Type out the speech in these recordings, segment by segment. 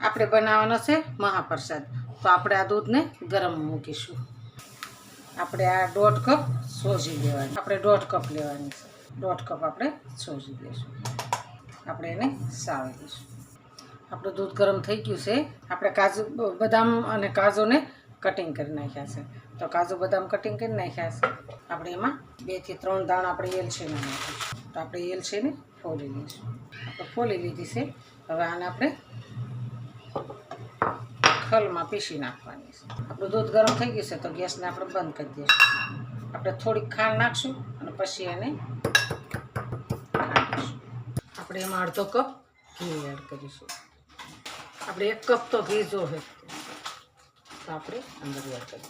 આપણે બનાવવાનો છે મહાપ્રસાદ. તો આપણે આ દૂધને ગરમ મૂકીશું. આપણે આ દોઢ કપ સોજી લેવાની. આપણે દોઢ કપ લેવાની છે. દોઢ કપ આપણે સોજી લઈશું આપણે એને સાવી દઈશું આપણું દૂધ ગરમ થઈ ગયું છે. આપણે કાજુ બદામ અને કાજુને કટિંગ કરી નાખ્યા છે. તો કાજુ, બદામ કટિંગ કરી નાખ્યા છે. આપણે એમાં બેથી ત્રણ દાણ આપણે એલચીને નાખીશું. તો આપણે એલચીને ફોલી લઈશું. આપણે ફોલી લીધી છે. હવે આને આપણે ખલમાં પીસી નાખવાની છે. આપણું દૂધ ગરમ થઈ ગયું છે તો ગેસને આપણે બંધ કરી દઈશું. આપણે થોડીક ખાંડ નાખશું અને પછી એને આપણે એમાં અડધો કપ ઘી એડ કરીશું. આપણે એક કપ તો ઘી હોય તો આપણે અંદર એડ કરી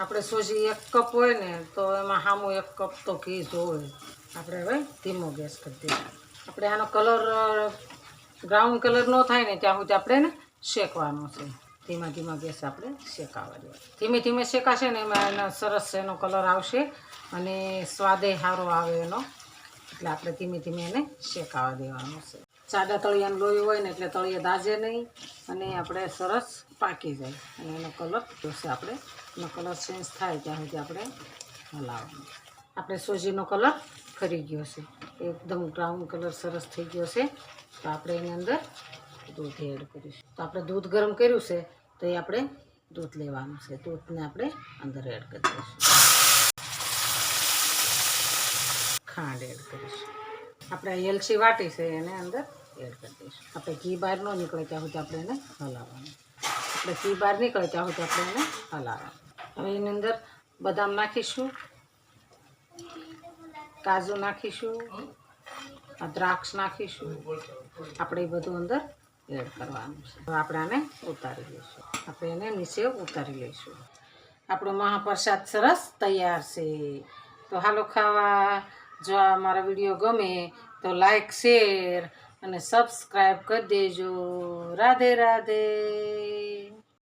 આપણે સોજી એક કપ હોય ને તો એમાં સામું એક કપ તો ઘી જોવે આપણે હવે ધીમો ગેસ કરી દઈએ આપણે આનો કલર બ્રાઉન કલર ન થાય ને ત્યાં સુધી આપણે શેકવાનો છે. ધીમા ધીમા ગેસ આપણે શેકાવા દેવા ધીમે ધીમે શેકાશે ને એમાં એનો સરસ એનો કલર આવશે અને સ્વાદે સારો આવે એનો. એટલે આપણે ધીમે ધીમે એને શેકાવા દેવાનું છે. સાદા તળિયાનું લોહી હોય ને એટલે તળિયા દાજે નહીં અને આપણે સરસ પાકી જાય. અને એનો કલર જોશે આપણે. એનો કલર ચેન્જ થાય ત્યાં સુધી આપણે હલાવવાનો. આપણે સોજીનો કલર ફરી ગયો છે. એકદમ બ્રાઉન કલર સરસ થઈ ગયો છે. તો આપણે એની અંદર દૂધ એડ કરીશું. તો આપણે દૂધ ગરમ કર્યું છે, તો એ આપણે દૂધ લેવાનું છે. દૂધને આપણે અંદર એડ કરી દઈશું. ખાંડ એડ કરીશું. આપણે એલચી વાટી છે એને અંદર એડ કરી દઈશું. આપણે ઘી બહાર ન નીકળે ત્યાં સુધી આપણે એને હલાવવાનું. આપણે ઘી બહાર નીકળે ત્યાં સુધી આપણે એને હલાવવાનું. હવે એની અંદર બદામ નાખીશું. કાજુ નાખીશું. દ્રાક્ષ નાખીશું. આપણે એ બધું અંદર એડ કરવાનું છે. હવે આપણે આને ઉતારી લઈશું. આપણે એને નીચે ઉતારી લઈશું. આપણો મહાપ્રસાદ સરસ તૈયાર છે. તો હાલો ખાવા. જો આ મારા વીડિયો ગમે તો લાઈક, શેર અને સબસ્ક્રાઈબ કરી દેજો. રાધે રાધે.